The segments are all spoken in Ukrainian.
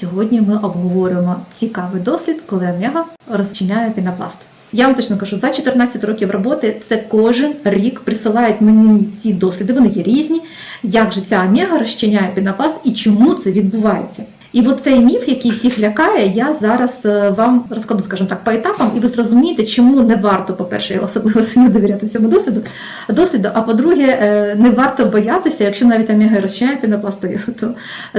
Сьогодні ми обговоримо цікавий дослід, коли омега розчиняє пінопласт. Я вам точно кажу, за 14 років роботи це кожен рік присилають мені ці досліди. Вони є різні. Як же ця омега розчиняє пінопласт і чому це відбувається? І от цей міф, який всіх лякає, я зараз е, вам розкладу, скажімо так, по етапам, і ви зрозумієте, чому не варто, по-перше, особливо сильно довіряти цьому досвіду, досвіду. А по-друге, е, не варто боятися, якщо навіть омега розчиняє пінопластові, то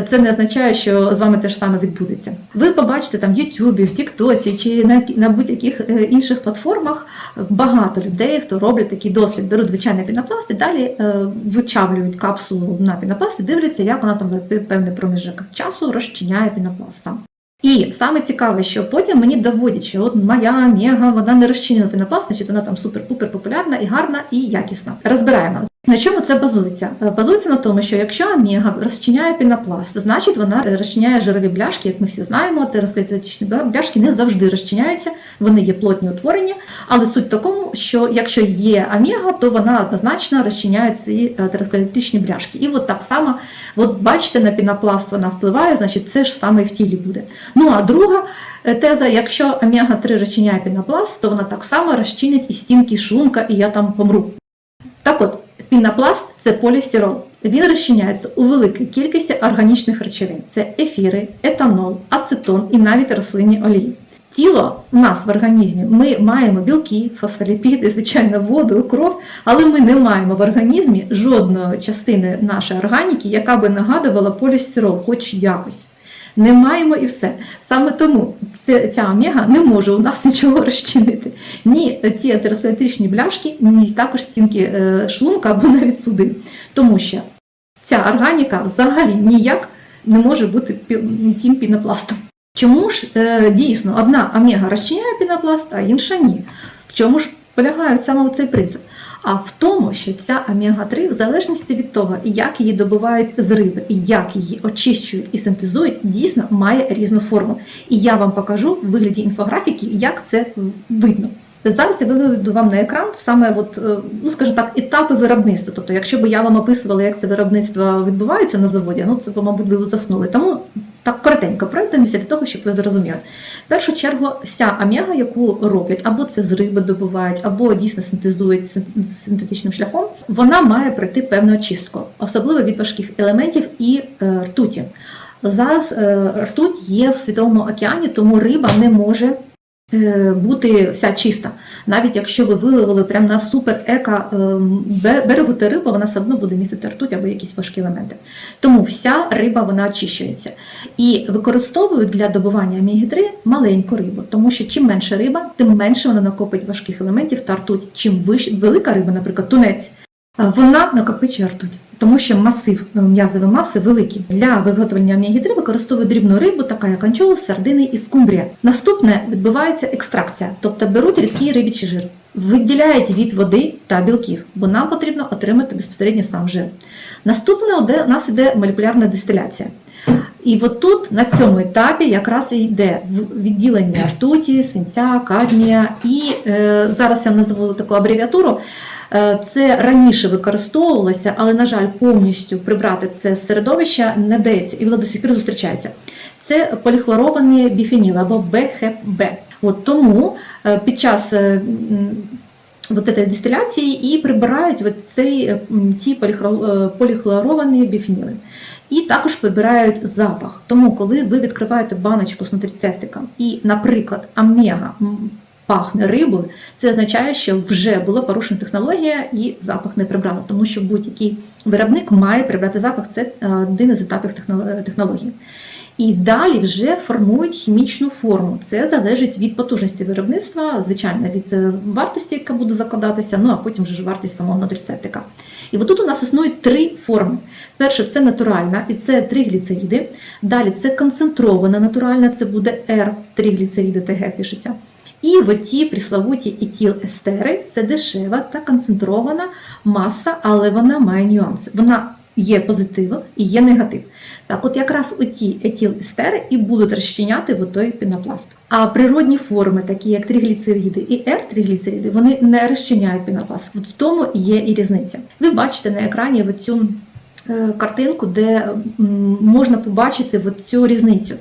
це не означає, що з вами те ж саме відбудеться. Ви побачите там в Ютубі, в Тіктоці чи на, на будь-яких е, інших платформах багато людей, хто роблять такий досвід, беруть звичайний пінопласт і далі вичавлюють капсулу на пінопласт і дивляться, як вона там за певний проміжок часу розчиняє пінопласт сам. І саме цікаве, що потім мені доводять, що от моя мега, вона не розчинена пінопласт, значить вона там супер-пупер популярна і гарна, і якісна. Розбираємо. На чому це базується? Е, Базується на тому, що якщо омега розчиняє пінопласт, значить вона розчиняє жирові бляшки, як ми всі знаємо, атеросклеротичні бляшки не завжди розчиняються, вони є плотні утворення. Але суть в такому, що якщо є омега, то вона однозначно розчиняє ці атеросклеротичні бляшки. І от так само, от бачите, на пінопласт вона впливає, значить це ж саме в тілі буде. Ну а друга. е, Теза, якщо омега-3 розчиняє пінопласт, то вона так само розчинить і стінки шлунка, і я там помру. Так от, пінопласт це полістирол. Він розчиняється у великій кількості органічних речовин: це ефіри, етанол, ацетон і навіть рослинні олії. Тіло в нас в організмі ми маємо білки, фосфоліпіди, звичайно, воду, кров, але ми не маємо в організмі жодної частини нашої органіки, яка би нагадувала полістирол, хоч якось. Не маємо і все. Саме тому ця, омега не може у нас нічого розчинити. Ні ті атеросклеротичні бляшки, ні також стінки е, шлунка або навіть суди. Тому що ця органіка взагалі ніяк не може бути тим пінопластом. Чому ж е, дійсно одна омега розчиняє пінопласт, а інша ні? В чому ж полягає саме цей принцип? А в тому, що ця омега-3, в залежності від того, як її добувають з риби, як її очищують і синтезують, дійсно має різну форму. І я вам покажу в вигляді інфографіки, як це видно. Зараз я виведу вам на екран саме, от, е, ну скажімо так, етапи виробництва. Тобто, якщо б я вам описувала, як це виробництво відбувається на заводі, ну це, б, мабуть, ви заснули. Тому так коротенько пройдемося для того, щоб ви зрозуміли. В першу чергу, вся ам'яга, яку роблять, або це з риби добувають, або дійсно синтезують синтетичним шляхом, вона має пройти певну очистку, особливо від важких елементів і е, ртуті. Зараз е, ртуть є в світовому океані, тому риба не може бути вся чиста. Навіть якщо ви виловили прямо на супер еко ем, берегу та риба, вона все одно буде містити ртуть або якісь важкі елементи. Тому вся риба вона очищується. І використовують для добування омеги-3 маленьку рибу, тому що чим менше риба, тим менше вона накопить важких елементів та ртуть. Чим велика риба, наприклад, тунець, е, вона накопичує ртуть. Тому що масив е, м'язової маси великий. Для виготовлення омеги-3 використовують дрібну рибу, така як анчоус, сардини і скумбрія. Наступне відбувається екстракція, тобто беруть рідкий рибічий жир, виділяють від води та білків, бо нам потрібно отримати безпосередньо сам жир. Наступне у нас іде молекулярна дистиляція. І от тут на цьому етапі якраз і йде відділення ртуті, свинця, кадмія. І е, зараз я назву таку абревіатуру. Е, Це раніше використовувалося, але, на жаль, повністю прибрати це з середовища не вдається, і воно до сих пір зустрічається. Це поліхлорований біфеніл або БХБ. От тому е, під час е, вот этой дистиляції і прибирають от цей, е, е, поліхлоровані біфеніли. І також прибирають запах. Тому, коли ви відкриваєте баночку з нутрицептиком і, наприклад, омега пахне рибою, це означає, що вже була порушена технологія і запах не прибрано, тому що будь-який виробник має прибрати запах. Це е, один із етапів технології. І далі вже формують хімічну форму. Це залежить від потужності виробництва, звичайно, від е, вартості, яка буде закладатися, ну а потім вже ж вартість самого нутрицептика. І отут у нас існують три форми. Перше це натуральна, і це тригліцериди. Далі це концентрована натуральна, це буде R-тригліцериди ТГ пишеться. І в ті приславуті етілестери це дешева та концентрована маса, але вона має нюанси. Вона є позитив і є негатив. Так, от якраз оті етілестери і будуть розчиняти в той пінопласт. А природні форми, такі як тригліцериди і Р-тригліцериди, вони не розчиняють пінопласт. От в тому є і різниця. Ви бачите на екрані цю е, картинку, де можна побачити цю різницю.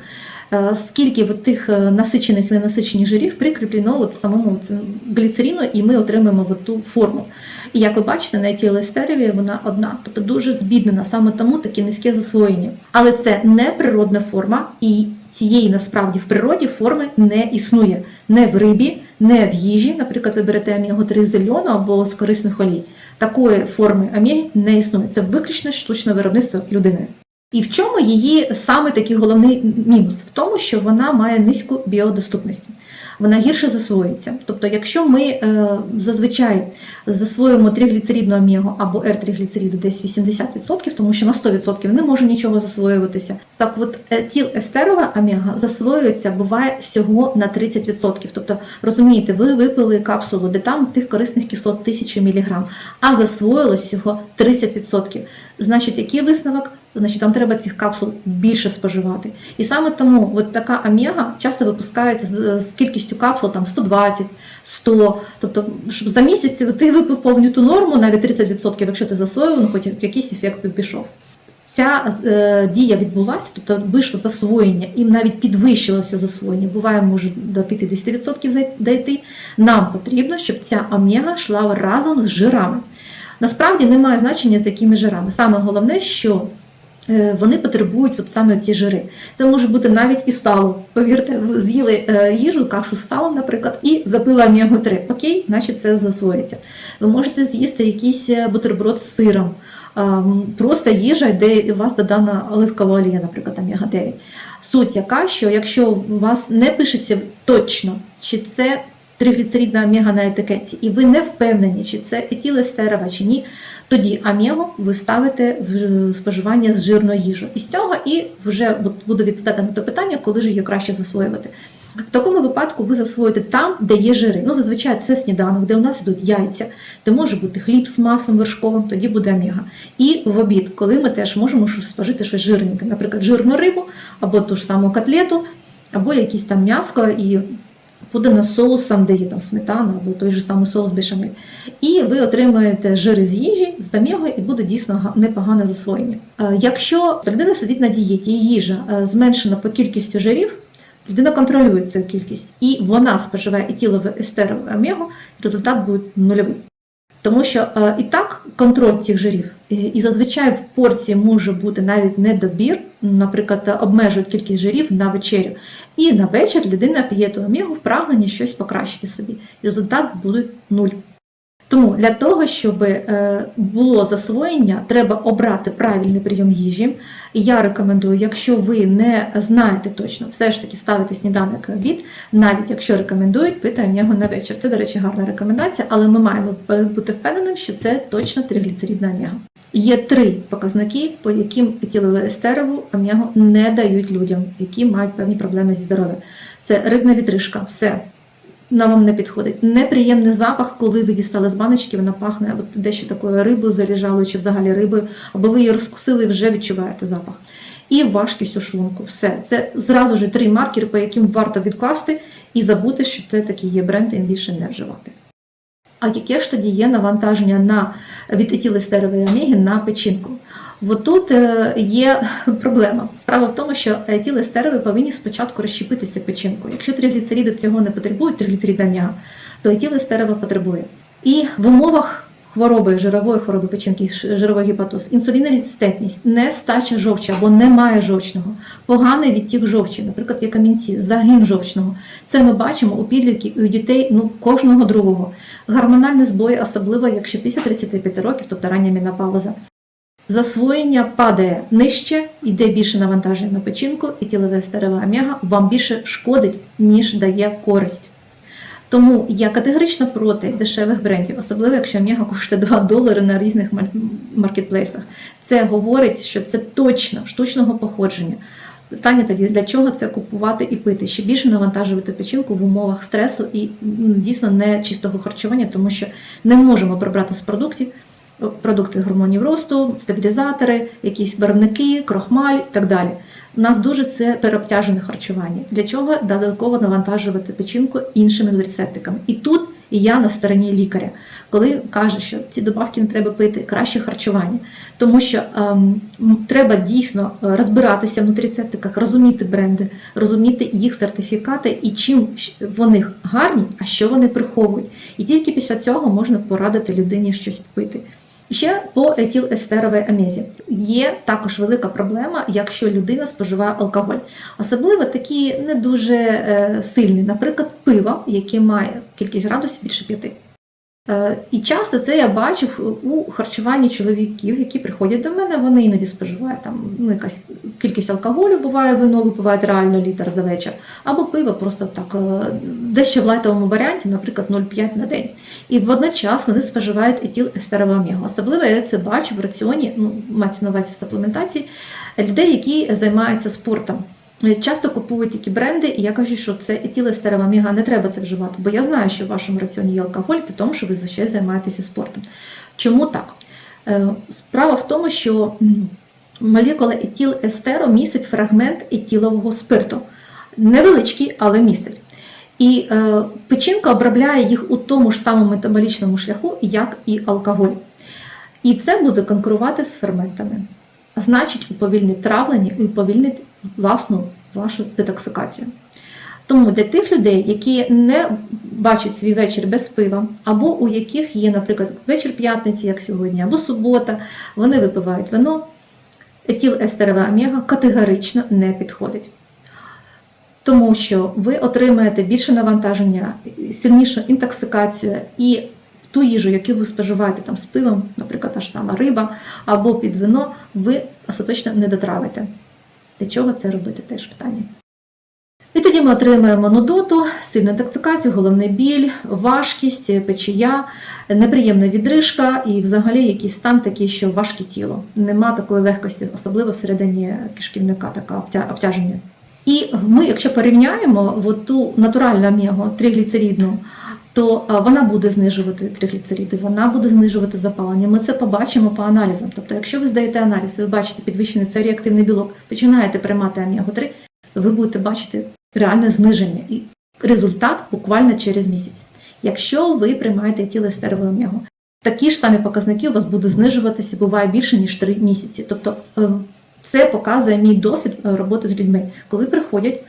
Е, Скільки от тих е, насичених ненасичених жирів прикріплено от самому цьому гліцерину, і ми отримаємо от ту форму. І як ви бачите, на етилестерові вона одна, тобто дуже збіднена, саме тому таке низьке засвоєння. Але це не природна форма, і цієї насправді в природі форми не існує. Не в рибі, не в їжі, наприклад, ви берете омегу-3 зелену або з корисних олій. Такої форми омеги не існує. Це виключно штучне виробництво людини. І в чому її саме такий головний мінус? В тому, що вона має низьку біодоступність. Вона гірше засвоюється. Тобто, якщо ми е, зазвичай засвоюємо тригліцеридну омегу або Р-тригліцериду десь 80%, тому що на 100% не може нічого засвоюватися. Так от етилестерова омега засвоюється буває всього на 30%. Тобто, розумієте, ви випили капсулу, де там тих корисних кислот 1000 мг, а засвоїлось всього 30%. Значить, який висновок? Значить, там треба цих капсул більше споживати. І саме тому от така омега часто випускається з, кількістю капсул там 120, 100. Тобто, щоб за місяць ти випив повню ту норму, навіть 30%, якщо ти засвоїв, ну хоч якийсь ефект пішов. Ця е, дія відбулася, тобто вийшло засвоєння і навіть підвищилося засвоєння, буває, може до 50% зай- дійти. Нам потрібно, щоб ця омега йшла разом з жирами. Насправді немає значення, з якими жирами. Саме головне, що вони потребують от саме ті жири. Це може бути навіть і сало. Повірте, з'їли е, їжу, кашу з салом, наприклад, і запили омегу 3 Окей, значить це засвоїться. Ви можете з'їсти якийсь е, бутерброд з сиром, просто їжа, де у вас додана оливкова олія, наприклад, омега 9 Суть яка, що якщо у вас не пишеться точно, чи це тригліцеридна омега на етикетці, і ви не впевнені, чи це етилестерова чи ні, тоді омегу ви ставите в споживання з жирною їжею. І з цього і вже буду відповідати на те питання, коли ж її краще засвоювати. В такому випадку ви засвоїте там, де є жири. Ну, зазвичай це сніданок, де у нас йдуть яйця, де може бути хліб з маслом вершковим, тоді буде омега. І в обід, коли ми теж можемо спожити щось жирненьке, наприклад, жирну рибу, або ту ж саму котлету, або якісь там м'яско і подано з соусом, де є там сметана, або той же самий соус бешамель. І ви отримаєте жири з їжі, з омегою, і буде дійсно непогане засвоєння. Е, Якщо людина сидить на дієті, їжа е, зменшена по кількістю жирів, людина контролює цю кількість, і вона споживає етілове естерову омегу, результат буде нульовий. Тому що е, і так контроль цих жирів, і зазвичай в порції може бути навіть недобір, наприклад, обмежують кількість жирів на вечерю. І на вечір людина п'є ту омігу в щось покращити собі. І результат буде нуль. Тому для того, щоб е, було засвоєння, треба обрати правильний прийом їжі. Я рекомендую, якщо ви не знаєте точно, все ж таки ставити сніданок і обід, навіть якщо рекомендують, пити омегу на вечір. Це, до речі, гарна рекомендація, але ми маємо бути впевненим, що це точно тригліцеридна омега. Є три показники, по яким етилоестерову омегу не дають людям, які мають певні проблеми зі здоров'ям. Це рибна вітришка, все. Вона вам не підходить. Неприємний запах, коли ви дістали з баночки, вона пахне от дещо такою рибою заліжалою, чи взагалі рибою, або ви її розкусили і вже відчуваєте запах. І важкість у шлунку. Все. Це зразу ж три маркери, по яким варто відкласти і забути, що це такий є бренд, і більше не вживати. А яке ж тоді є навантаження на від етилестерової омеги на печінку? От тут е, є проблема. Справа в тому, що ті етилестерові повинні спочатку розщепитися печінку. Якщо тригліцериди цього не потребують, тригліцеридна омега, то етилестерова потребує. І в умовах хвороби, жирової хвороби печінки, жировий гепатоз, інсулінорезистентність, нестача жовчі або немає жовчного, поганий відтік жовчі, наприклад, є камінці, загин жовчного. Це ми бачимо у підлітків і у дітей ну, кожного другого. Гормональні збої, особливо якщо після 35 років, тобто рання менопауза. Засвоєння падає нижче, йде більше навантаження на печінку, і тілове стерева омега вам більше шкодить, ніж дає користь. Тому я категорично проти дешевих брендів, особливо якщо омега коштує 2 долари на різних маркетплейсах. Це говорить, що це точно штучного походження. Питання тоді, для чого це купувати і пити? Ще більше навантажувати печінку в умовах стресу і дійсно не чистого харчування, тому що не можемо прибрати з продуктів продукти гормонів росту, стабілізатори, якісь барвники, крохмаль і так далі. У нас дуже це переобтяжене харчування. Для чого додатково навантажувати печінку іншими рецептиками? І тут І я на стороні лікаря, коли каже, що ці добавки не треба пити, краще харчування. Тому що ем, треба дійсно е, розбиратися в нутрицептиках, розуміти бренди, розуміти їх сертифікати і чим вони гарні, а що вони приховують. І тільки після цього можна порадити людині щось пити. Ще по етілестеровій амізі є також велика проблема, якщо людина споживає алкоголь. Особливо такі не дуже е, сильні, наприклад, пиво, яке має кількість градусів більше п'яти. Е, І часто це я бачив у харчуванні чоловіків, які приходять до мене, вони іноді споживають там ну, якась кількість алкоголю, буває вино, випивають реально літр за вечір, або пиво просто так, е, дещо в лайтовому варіанті, наприклад, 0,5 на день. І водночас вони споживають етилестерову омегу. Особливо я це бачу в раціоні, ну, мається на увазі саплементації, людей, які займаються спортом. Часто купують такі бренди, і я кажу, що це етилестерова омега, не треба це вживати, бо я знаю, що в вашому раціоні є алкоголь, при тому, що ви ще займаєтеся спортом. Чому так? Е, Справа в тому, що молекула етилестеру містить фрагмент етилового спирту. Невеличкий, але містить. І е, печінка обробляє їх у тому ж самому метаболічному шляху, як і алкоголь. І це буде конкурувати з ферментами. Значить, уповільнить травлення і уповільнить власну вашу детоксикацію. Тому для тих людей, які не бачать свій вечір без пива, або у яких є, наприклад, вечір п'ятниці, як сьогодні, або субота, вони випивають вино, етилестерова омега категорично не підходить. Тому що ви отримаєте більше навантаження, сильнішу інтоксикацію і ту їжу, яку ви споживаєте там з пивом, наприклад, та ж сама риба або під вино, ви остаточно не дотравите. Для чого це робити? Теж питання. І тоді ми отримаємо нудоту, сильну інтоксикацію, головний біль, важкість, печія, неприємна відрижка і взагалі якийсь стан такий, що важке тіло. Нема такої легкості, особливо всередині кишківника, така обтяження. І ми, якщо порівняємо от ту натуральну омегу, тригліцеридну, то вона буде знижувати тригліцериди, вона буде знижувати запалення. Ми це побачимо по аналізам. Тобто, якщо ви здаєте аналіз, ви бачите підвищений цей реактивний білок, починаєте приймати омегу 3 ви будете бачити реальне зниження і результат буквально через місяць. Якщо ви приймаєте тілестерову омегу, такі ж самі показники у вас будуть знижуватися, буває більше ніж 3 місяці. Тобто ем, це показує мій досвід е, роботи з людьми, коли приходять,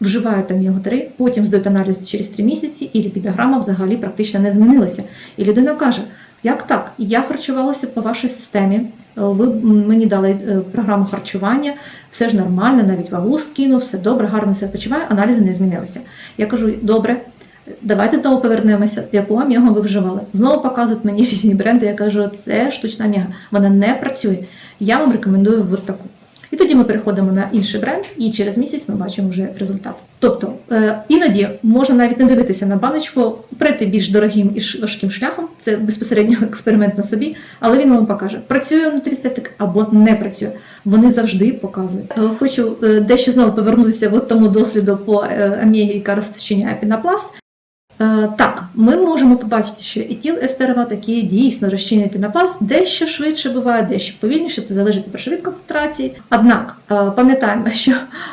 вживають омегу 3 потім здають аналіз через 3 місяці, і ліпідограма взагалі практично не змінилася. І людина каже: як так? Я харчувалася по вашій системі. е, Ви мені дали е, програму харчування, все ж нормально, навіть вагу скинув, все добре, гарно себе почуваю, аналізи не змінилися. Я кажу, добре, давайте знову повернемося, яку омегу ви вживали. Знову показують мені різні бренди. Я кажу, це штучна омега, вона не працює. Я вам рекомендую от таку. Тоді ми переходимо на інший бренд, і через місяць ми бачимо вже результат. Тобто е, іноді можна навіть не дивитися на баночку, прийти більш дорогим і важким шляхом. Це безпосередньо експеримент на собі, але він вам покаже, працює нутрицептик або не працює. Вони завжди показують. Е, Хочу е, дещо знову повернутися в тому досліду по амії, яка розчиняє пінопласт. Е, Так, ми можемо побачити, що етіл естерова такі дійсно розчинний пінопласт, дещо швидше буває, дещо повільніше, це залежить від від концентрації. Однак е, пам'ятаємо, що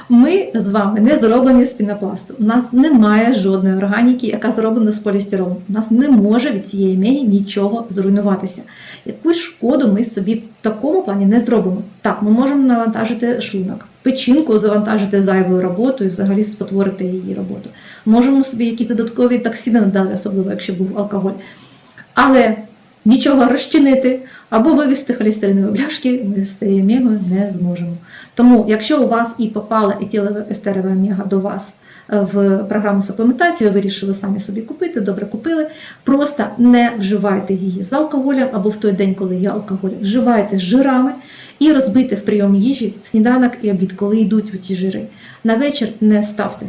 ми з вами не зроблені з пінопласту. У нас немає жодної органіки, яка зроблена з полістиролу. У нас не може від цієї мегі нічого зруйнуватися. Якусь шкоду ми собі в такому плані не зробимо. Так, ми можемо навантажити шлунок, печінку завантажити зайвою роботою, взагалі спотворити її роботу. Можемо собі якісь додаткові токсини надати, особливо якщо був алкоголь. Але нічого розчинити або вивести холестеринові бляшки ми з цією омегою не зможемо. Тому, якщо у вас і попала етилова естерова омега до вас е, в програму саплементації, ви вирішили самі собі купити, добре купили. Просто не вживайте її з алкоголем або в той день, коли є алкоголь, вживайте з жирами і розбийте в прийомі їжі сніданок і обід, коли йдуть ці жири. На вечір не ставте.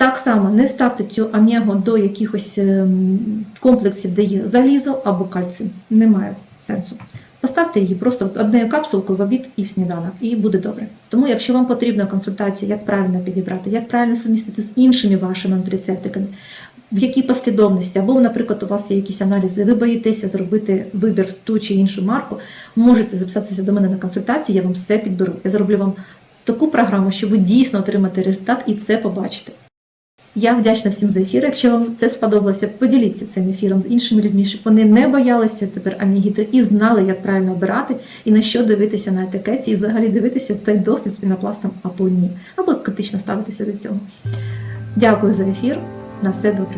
Так само не ставте цю омегу до якихось ем, комплексів, де є залізо або кальцій. Немає сенсу. Поставте її просто одною капсулкою в обід і в сніданок, і буде добре. Тому, якщо вам потрібна консультація, як правильно підібрати, як правильно сумістити з іншими вашими нутрицептиками, в якій послідовності, або, наприклад, у вас є якісь аналізи, ви боїтеся зробити вибір в ту чи іншу марку, можете записатися до мене на консультацію, я вам все підберу. Я зроблю вам таку програму, що ви дійсно отримаєте результат і це побачите. Я вдячна всім за ефір. Якщо вам це сподобалося, поділіться цим ефіром з іншими людьми, щоб вони не боялися тепер амігітри і знали, як правильно обирати і на що дивитися на етикеті, і взагалі дивитися цей досвід з пінопластом або ні, або критично ставитися до цього. Дякую за ефір. На все добре.